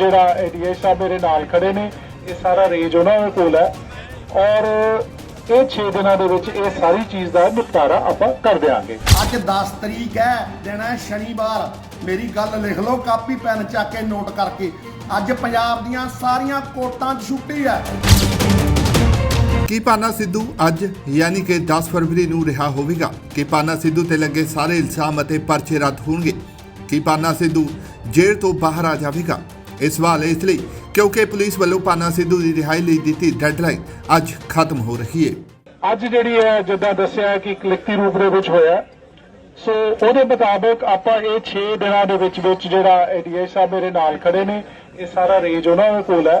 ਜਿਹੜਾ ਏਡੀਆਈ ਸਾਹਿਬ ਮੇਰੇ ਨਾਲ ਖੜੇ ਨੇ ਇਹ ਸਾਰਾ ਰੇਂਜ ਉਹਨਾਂ ਦੇ ਕੋਲ ਹੈ। ਔਰ ਇਹ 6 ਦਿਨਾਂ ਦੇ ਵਿੱਚ ਇਹ ਸਾਰੀ ਚੀਜ਼ ਦਾ ਨਿਪਟਾਰਾ ਆਪਾਂ ਕਰ ਦਿਆਂਗੇ। ਅੱਜ 10 ਤਰੀਕ ਹੈ ਦਿਨ ਹੈ ਸ਼ਨੀਵਾਰ। ਮੇਰੀ ਗੱਲ ਲਿਖ ਲਓ ਕਾਪੀ ਪੈਨ ਚੱਕ ਕੇ ਨੋਟ ਕਰਕੇ। ਅੱਜ ਪੰਜਾਬ ਦੀਆਂ ਸਾਰੀਆਂ ਕੋਰਟਾਂ 'ਚ ਛੁੱਟੀ ਹੈ। ਕੀ ਪਾਨਾ ਸਿੱਧੂ ਅੱਜ? ਯਾਨੀ ਕਿ 10 ਫਰਵਰੀ ਨੂੰ ਰਿਹਾ ਹੋਵੇਗਾ। ਕਿ ਪਾਨਾ ਸਿੱਧੂ ਤੇ ਲੱਗੇ ਸਾਰੇ ਇਲਜ਼ਾਮ ਅਤੇ ਪਰਚੇ ਰੱਦ ਹੋਣਗੇ। ਕੀ ਪਾਨਾ ਸਿੱਧੂ ਜੇਲ੍ਹ ਤੋਂ ਬਾਹਰ ਆ ਜਾਵੇਗਾ? ਇਹ ਸਵਾਲ ਇਸ ਲਈ ਕਿਉਂਕਿ ਪੁਲਿਸ ਵੱਲੋਂ ਪਾਨਾ ਸਿੱਧੂ ਦੀ ਰਿਹਾਈ ਲਈ ਦਿੱਤੀ ਡੈਡਲਾਈਨ ਅੱਜ ਖਤਮ ਹੋ ਰਹੀ ਹੈ। ਅੱਜ ਜਿਹੜੀ ਹੈ, ਜਿੱਦਾਂ ਦੱਸਿਆ ਕਿ ਇੱਕ ਰੂਪ ਦੇ ਵਿੱਚ ਹੋਇਆ ਸੋ ਉਹਦੇ ਮੁਤਾਬਕ ਆਪਾਂ ਇਹ 6 ਦਿਨਾਂ ਦੇ ਵਿੱਚ ਵਿੱਚ ਜਿਹੜਾ ਏਡੀਆਈ ਸਾਹਿਬ ਮੇਰੇ ਨਾਲ ਖੜੇ ਨੇ, ਇਹ ਸਾਰਾ ਰੇਂਜ ਉਹਨਾਂ ਦੇ ਕੋਲ ਹੈ।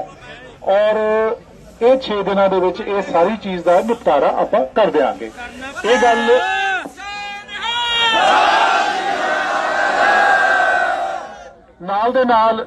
ਔਰ ਇਹ 6 ਦਿਨਾਂ ਦੇ ਵਿੱਚ ਇਹ ਸਾਰੀ ਚੀਜ਼ ਦਾ ਨਿਪਟਾਰਾ ਆਪਾਂ ਕਰ ਦਿਆਂਗੇ। ਇਹ ਗੱਲ ਨਾਲ ਦੇ ਨਾਲ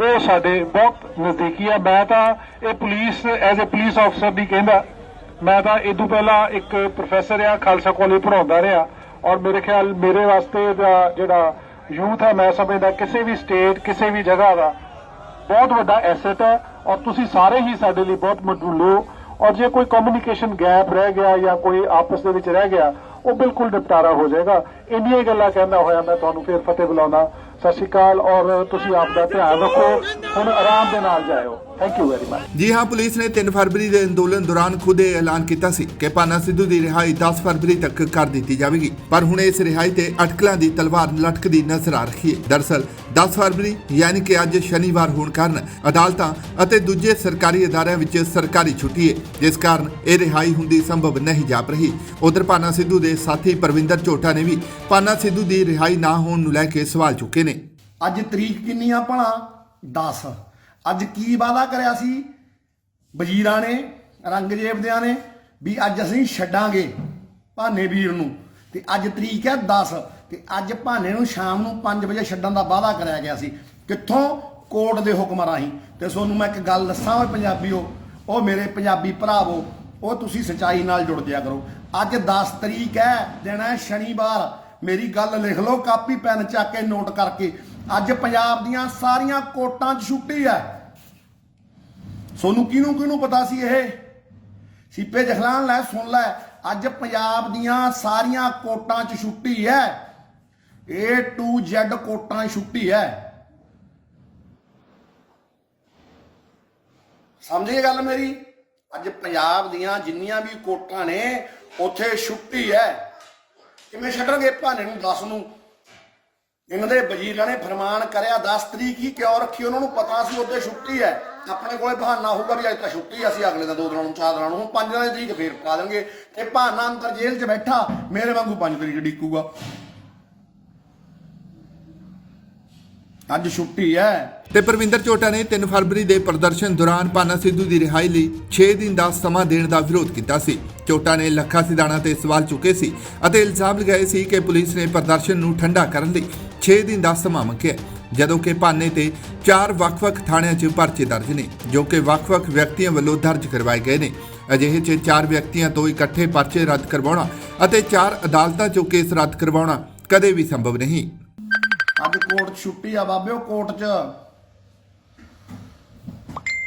ਉਹ ਸਾਡੇ ਬਹੁਤ ਨਜ਼ਦੀਕੀ ਹੈ ਮੈਂ ਤਾਂ ਇਹ ਪੁਲਿਸ ਐਜ਼ ਅ ਪੁਲਿਸ ਅਫਸਰ ਵੀ ਕਹਿੰਦਾ। ਮੈਂ ਤਾਂ ਇਹ ਤੋਂ ਪਹਿਲਾਂ ਇੱਕ ਪ੍ਰੋਫੈਸਰ ਆ, ਖਾਲਸਾ ਕਾਲਜ ਪੜਾਉਂਦਾ ਰਿਹਾ। ਔਰ ਮੇਰੇ ਖਿਆਲ ਮੇਰੇ ਵਾਸਤੇ ਦਾ ਜਿਹੜਾ ਯੂਥ ਹੈ ਮੈਂ ਸਮਝਦਾ ਕਿਸੇ ਵੀ ਸਟੇਟ ਕਿਸੇ ਵੀ ਜਗ੍ਹਾ ਦਾ ਬਹੁਤ ਵੱਡਾ ਐਸੈਟ ਹੈ ਔਰ ਤੁਸੀਂ ਸਾਰੇ ਹੀ ਸਾਡੇ ਲਈ ਬਹੁਤ ਮਡੂਲੇ ਔਰ ਜੇ ਕੋਈ ਕਮਿਊਨੀਕੇਸ਼ਨ ਗੈਪ ਰਹਿ ਗਿਆ ਜਾਂ ਕੋਈ ਆਪਸ ਦੇ ਵਿੱਚ ਰਹਿ ਗਿਆ, ਉਹ ਬਿਲਕੁਲ ਨਿਪਟਾਰਾ ਹੋ ਜਾਏਗਾ। ਇੰਨੀਆਂ ਗੱਲਾਂ ਕਹਿੰਦਾ ਹੋਇਆ, ਮੈਂ ਤੁਹਾਨੂੰ ਫੇਰ ਫਤਿਹ ਬੁਲਾਉਣਾ ਸਤਿ ਸ਼੍ਰੀ ਅਕਾਲ ਔਰ ਤੁਸੀਂ ਆਪ ਦਾ ਧਿਆਨ ਰੱਖੋ। ਹੁਣ ਆਰਾਮ ਦੇ ਨਾਲ ਜਾਇਓ। ਥੈਂਕ ਯੂ ਵੈਰੀ ਮਚ ਜੀ ਹਾਂ ਪੁਲਿਸ ਨੇ 3 ਫਰਵਰੀ ਦੇ ਅੰਦੋਲਨ ਦੌਰਾਨ ਖੁਦ ਇਹ ਐਲਾਨ ਕੀਤਾ ਸੀ ਕਿ ਪਾਨਾ ਸਿੱਧੂ ਦੀ ਰਿਹਾਈ 10 ਫਰਵਰੀ ਤੱਕ ਕਰ ਦਿੱਤੀ ਜਾਵੇਗੀ। ਪਰ ਹੁਣ ਇਸ ਰਿਹਾਈ ਤੇ ਅਟਕਲਾਂ ਦੀ ਤਲਵਾਰ ਲਟਕਦੀ ਨਜ਼ਰ ਆ ਰਹੀ ਹੈ। ਦਰਸਲ 10 ਫਰਵਰੀ ਯਾਨੀ ਕਿ ਅੱਜ ਸ਼ਨੀਵਾਰ ਹੋਣ ਕਾਰਨ ਅਦਾਲਤਾਂ ਅਤੇ ਦੂਜੇ ਸਰਕਾਰੀ ਅਦਾਰਿਆਂ ਵਿੱਚ ਸਰਕਾਰੀ ਛੁੱਟੀ ਹੈ। ਜਿਸ ਕਾਰਨ ਇਹ ਰਿਹਾਈ ਹੁੰਦੀ ਸੰਭਵ ਨਹੀਂ ਜਾਪ ਰਹੀ। ਉਧਰ ਪਾਨਾ ਸਿੱਧੂ ਦੇ ਸਾਥੀ ਪਰਵਿੰਦਰ ਝੋਟਾ ਨੇ ਵੀ ਪਾਨਾ ਸਿੱਧੂ ਦੀ ਰਿਹਾਈ ਨਾ ਹੋਣ ਨੂੰ ਲੈ ਕੇ ਸਵਾਲ ਚੁੱਕੇ ਨੇ। ਅੱਜ ਤਰੀਕ ਕਿੰਨੀ ਆ ਭਲਾ? 10 ਅੱਜ ਕੀ ਵਾਅਦਾ ਕਰਿਆ ਸੀ? ਵਜ਼ੀਰਾਂ ਨੇ ਰੰਗਜ਼ੇਬਦਿਆਂ ਨੇ ਵੀ ਅੱਜ ਅਸੀਂ ਛੱਡਾਂਗੇ ਭਾਨੇ ਵੀਰ ਨੂੰ। ਤੇ ਅੱਜ ਤਰੀਕ ਹੈ 10 ਤੇ ਅੱਜ ਭਾਨੇ ਨੂੰ ਸ਼ਾਮ ਨੂੰ 5 ਵਜੇ ਛੱਡਣ ਦਾ ਵਾਅਦਾ ਕਰਿਆ ਗਿਆ ਸੀ। ਕਿੱਥੋਂ? ਕੋਰਟ ਦੇ ਹੁਕਮ ਰਾਹੀਂ। ਤੇ ਤੁਹਾਨੂੰ ਮੈਂ ਇੱਕ ਗੱਲ ਦੱਸਾਂ ਓਏ ਪੰਜਾਬੀਓ, ਉਹ ਮੇਰੇ ਪੰਜਾਬੀ ਭਰਾਵੋ, ਉਹ ਤੁਸੀਂ ਸਚਾਈ ਨਾਲ ਜੁੜ ਜਿਆ ਕਰੋ। ਅੱਜ 10 ਤਰੀਕ ਹੈ ਦਿਨ ਹੈ ਸ਼ਨੀਵਾਰ। ਮੇਰੀ ਗੱਲ ਲਿਖ ਲਓ, ਕਾਪੀ, ਪੈਨ ਚੱਕ ਕੇ, ਨੋਟ ਕਰਕੇ। ਅੱਜ ਪੰਜਾਬ ਦੀਆਂ ਸਾਰੀਆਂ ਕੋਟਾਂ 'ਚ ਛੁੱਟੀ ਹੈ। ਸੋਨੂੰ ਕਿਹਨੂੰ ਕਿਹਨੂੰ ਪਤਾ ਸੀ ਇਹ? ਸੀਪੇ ਜਖਲਾਨ ਲੈ, ਸੁਣ ਲੈ। ਅੱਜ ਪੰਜਾਬ ਦੀਆਂ ਸਾਰੀਆਂ ਕੋਟਾਂ 'ਚ ਛੁੱਟੀ ਹੈ। A to Z ਕੋਟਾਂ 'ਚ ਛੁੱਟੀ ਹੈ। ਸਮਝੇ ਗੱਲ ਮੇਰੀ? ਅੱਜ ਪੰਜਾਬ ਦੀਆਂ ਜਿੰਨੀਆਂ ਵੀ ਕੋਟਾਂ ਨੇ, ਉੱਥੇ ਛੁੱਟੀ ਹੈ। ਕਿਵੇਂ ਛੱਡਣਗੇ ਭਾਣੇ ਨੂੰ 10 ਨੂੰ? ਇਹਨਾਂ ਦੇ ਵਜ਼ੀਰਾਂ ਨੇ ਫਰਮਾਨ ਕਰਿਆ 10 ਤਰੀਕ ਹੀ ਕਿਉਂ ਰੱਖੀ? ਉਹਨਾਂ ਨੂੰ ਪਤਾ ਸੀ ਉਹਦੇ ਛੁੱਟੀ ਹੈ। ਆਪਣੇ ਕੋਲੇ ਬਹਾਨਾ ਹੋਊਗਾ ਵੀ ਅੱਜ ਤਾਂ ਛੁੱਟੀ ਅਸੀਂ ਅਗਲੇ ਦਾ ਦੋ ਦਿਨਾਂ ਨੂੰ, ਚਾਰ ਦਿਨਾਂ ਨੂੰ ਪੰਜ ਦਿਨਾਂ ਦੀ ਤਰੀਕ ਫੇਰ ਪਾ ਦੇਣਗੇ। ਤੇ ਬਹਾਨਾ ਅੰਦਰ ਜੇਲ੍ਹ 'ਚ ਬੈਠਾ, ਮੇਰੇ ਵਾਂਗੂ ਪੰਜ ਤਰੀਕ ਡਿੱਕੂਗਾ ਅੱਜ ਛੁੱਟੀ ਹੈ। ਤੇ ਪਰਵਿੰਦਰ ਚੋਟਾ ਨੇ 3 ਫਰਵਰੀ ਦੇ ਪ੍ਰਦਰਸ਼ਨ ਦੌਰਾਨ ਪਾਨਾ ਸਿੱਧੂ ਦੀ ਰਿਹਾਈ ਲਈ 6 ਦਿਨ ਦਾ ਸਮਾਂ ਦੇਣ ਦਾ ਵਿਰੋਧ ਕੀਤਾ ਸੀ। ਚੋਟਾ ਨੇ ਲੱਖਾ ਸਿਧਾਣਾ ਤੇ ਸਵਾਲ ਚੁੱਕੇ ਸੀ ਅਤੇ ਇਲਜ਼ਾਮ ਲਗਾਏ ਸੀ ਕਿ ਪੁਲਿਸ ਨੇ ਪ੍ਰਦਰਸ਼ਨ ਨੂੰ ਠੰਡਾ ਕਰਨ ਲਈ 6 ਦਿਨ ਦਾ ਸਮਾਂ ਮੰਗਿਆ ਜਦੋਂ ਕਿ ਪਾਨੇ ਤੇ ਚਾਰ ਵੱਖ-ਵੱਖ ਥਾਣਿਆਂ 'ਚ ਪਰਚੇ ਦਰਜ ਨੇ, ਜੋ ਕਿ ਵੱਖ-ਵੱਖ ਵਿਅਕਤੀਆਂ ਵੱਲੋਂ ਦਰਜ ਕਰਵਾਏ ਗਏ ਨੇ। ਅਜਿਹੇ 'ਚ ਚਾਰ ਵਿਅਕਤੀਆਂ ਤੋਂ ਇਕੱਠੇ ਪਰਚੇ ਰੱਦ ਕਰਵਾਉਣਾ ਅਤੇ ਚਾਰ ਅਦਾਲਤਾਂ 'ਚੋਂ ਕੇਸ ਰੱਦ ਕਰਵਾਉਣਾ ਕਦੇ ਵੀ ਸੰਭਵ ਨਹੀਂ। ਅੱਜ ਕੋਰਟ ਛੁੱਟੀ ਆ ਬਾਬਿਓ ਕੋਰਟ 'ਚ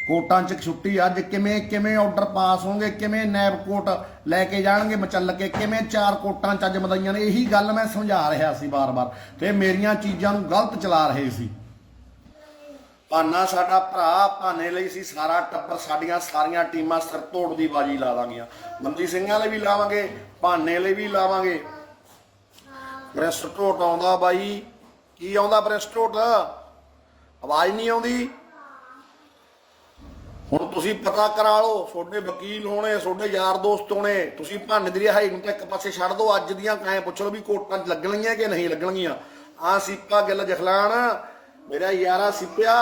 ਕੋਟਾਂ 'ਚ ਛੁੱਟੀ, ਅੱਜ ਕਿਵੇਂ ਕਿਵੇਂ ਆਰਡਰ ਪਾਸ ਹੋਣਗੇ, ਕਿਵੇਂ ਨੈਬ ਕੋਟ ਲੈ ਕੇ ਜਾਣਗੇ ਮਚਲ ਕੇ, ਕਿਵੇਂ ਚਾਰ ਕੋਟਾਂ 'ਚ ਅੱਜ ਮਦਾਈਆਂ ਨੇ, ਇਹੀ ਗੱਲ ਮੈਂ ਸਮਝਾ ਰਿਹਾ ਸੀ ਬਾਰ-ਬਾਰ। ਤੇ ਮੇਰੀਆਂ ਚੀਜ਼ਾਂ ਨੂੰ ਗਲਤ ਚਲਾ ਰਹੇ ਸੀ। ਭਾਨਾ ਸਾਡਾ ਭਰਾ ਭਾਨੇ ਲਈ ਸੀ ਸਾਰਾ ਟੱਬਰ, ਸਾਡੀਆਂ ਸਾਰੀਆਂ ਟੀਮਾਂ ਸਿਰ ਤੋੜ ਦੀ ਬਾਜੀ ਲਾ ਦਾਂਗੀਆਂ। ਬੰਦੀ ਸਿੰਘਾਂ ਲਈ ਵੀ ਲਾਵਾਂਗੇ, ਭਾਨੇ ਲਈ ਵੀ ਲਾਵਾਂਗੇ। ਪ੍ਰਿੰਸ ਢੋਟ ਆਉਂਦਾ ਬਾਈ, ਕੀ ਆਉਂਦਾ ਪ੍ਰਿੰਸ ਢੋਟ ਆਵਾਜ਼ ਨਹੀਂ ਆਉਂਦੀ। ਹੁਣ ਤੁਸੀਂ ਪਤਾ ਕਰਾ ਲਓ, ਤੁਹਾਡੇ ਵਕੀਲ ਹੋਣੇ, ਤੁਹਾਡੇ ਯਾਰ ਦੋਸਤ ਹੋਣੇ, ਤੁਸੀਂ ਭਾਨੇ ਦੀ ਰਿਹਾਈ ਨੂੰ ਤਾਂ ਇੱਕ ਪਾਸੇ ਛੱਡ ਦਿਓ, ਅੱਜ ਦੀਆਂ ਕਾਂ ਪੁੱਛ ਲਓ ਵੀ ਕੋਰਟਾਂ ਲੱਗਣਗੀਆਂ ਕਿ ਨਹੀਂ ਲੱਗਣਗੀਆਂ। ਆ ਸੀਪਾ ਗਿੱਲ ਜਖਲਾਨ, ਮੇਰਾ ਯਾਰਾ ਸਿੱਪਿਆ।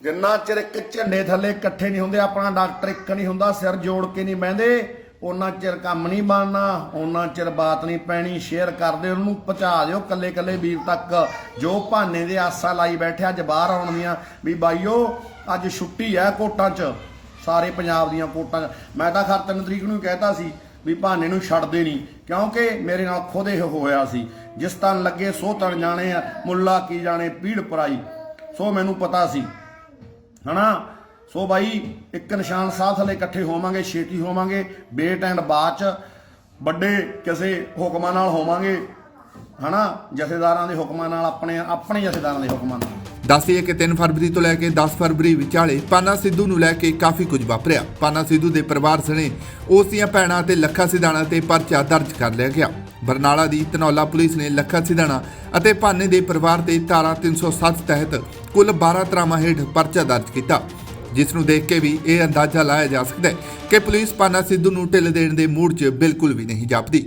ਜਿੰਨਾ ਚਿਰ ਇੱਕ ਝੰਡੇ ਥੱਲੇ ਇਕੱਠੇ ਨਹੀਂ ਹੁੰਦੇ, ਆਪਣਾ ਡਾਕਟਰ ਇੱਕ ਨਹੀਂ ਹੁੰਦਾ, ਸਿਰ ਜੋੜ ਕੇ ਨਹੀਂ ਬਹਿੰਦੇ ਉਹਨਾਂ ਚਿਰ ਕੰਮ ਨਹੀਂ ਬਣਨਾ ਉਹਨਾਂ ਚਿਰ ਬਾਤ ਨਹੀਂ ਪੈਣੀ, ਸ਼ੇਅਰ ਕਰਦੇ, ਉਹਨੂੰ ਪਹੁੰਚਾ ਦਿਓ ਕੱਲੇ ਕੱਲੇ ਵੀਰ ਤੱਕ। ਜੋ ਭਾਨੇ ਦੇ ਆਸਾ ਲਾਈ ਬੈਠਿਆ ਅੱਜ ਬਾਹਰ ਆਉਣ ਦੀਆਂ ਵੀ ਬਾਈਓ ਅੱਜ ਛੁੱਟੀ ਹੈ ਕੋਟਾਂ 'ਚ, ਸਾਰੇ ਪੰਜਾਬ ਦੀਆਂ ਕੋਟਾਂ 'ਚ। ਮੈਂ ਤਾਂ ਖਰ ਤਿੰਨ ਤਰੀਕ ਨੂੰ ਕਹਿਤਾ ਸੀ ਵੀ ਭਾਨੇ ਨੂੰ ਛੱਡਦੇ ਨਹੀਂ, ਕਿਉਂਕਿ ਮੇਰੇ ਨਾਲ ਖੁਦ ਇਹ ਹੋਇਆ ਸੀ। ਜਿਸ ਤਨ ਲੱਗੇ ਸੋ ਤਨ ਜਾਣੇ ਆ, ਮੁੱਲਾ ਕੀ ਜਾਣੇ ਪੀੜ ਪਰਾਈ ਸੋ ਮੈਨੂੰ ਪਤਾ ਸੀ, ਹਨਾ? ਸੋ ਬਾਈ, ਇੱਕ ਨਿਸ਼ਾਨ ਸਾਹਿਬ ਥੱਲੇ ਇਕੱਠੇ ਹੋਵਾਂਗੇ, ਛੇਤੀ ਹੋਵਾਂਗੇ, ਬੇਟ ਐਂਡ ਬਾਚ ਵੱਡੇ ਕਿਸੇ ਹੁਕਮਾਂ ਨਾਲ ਹੋਵਾਂਗੇ, ਹਨਾ? ਜਥੇਦਾਰਾਂ ਦੇ ਹੁਕਮਾਂ ਨਾਲ, ਆਪਣੇ ਆਪਣੇ ਜਥੇਦਾਰਾਂ ਦੇ ਹੁਕਮਾਂ ਨਾਲ। ਦੱਸਦੀਏ ਕਿ 3 ਫਰਵਰੀ ਤੋਂ ਲੈ ਕੇ 10 ਫਰਵਰੀ ਵਿਚਾਲੇ ਪਾਨਾ ਸਿੱਧੂ ਨੂੰ ਲੈ ਕੇ ਕਾਫੀ ਕੁਝ ਵਾਪਰਿਆ। ਪਾਨਾ ਸਿੱਧੂ ਦੇ ਪਰਿਵਾਰ ਸਣੇ ਉਸ ਦੀਆਂ ਭੈਣਾਂ ਤੇ ਲੱਖਾ ਸਿਧਾਣਾ ਤੇ ਪਰਚਾ ਦਰਜ ਕਰ ਲਿਆ ਗਿਆ। ਬਰਨਾਲਾ ਦੀ ਧਨੌਲਾ ਪੁਲਿਸ ਨੇ ਲੱਖਾ ਸਿਧਾਣਾ ਅਤੇ ਭਾਨੇ ਦੇ ਪਰਿਵਾਰ ਤੇ ਧਾਰਾ 307 ਤਹਿਤ ਕੁੱਲ 12 ਧਾਰਾਵਾਂ ਹੇਠ ਪਰਚਾ ਦਰਜ ਕੀਤਾ। ਜਿਸ ਨੂੰ ਦੇਖ ਕੇ ਵੀ ਇਹ ਅੰਦਾਜ਼ਾ ਲਾਇਆ ਜਾ ਸਕਦਾ ਹੈ ਕਿ ਪੁਲਿਸ ਪਾਨਾ ਸਿੱਧੂ ਨੂੰ ਢਿੱਲ ਦੇਣ ਦੇ ਮੂਡ 'ਚ ਬਿਲਕੁਲ ਵੀ ਨਹੀਂ ਜਾਪਦੀ।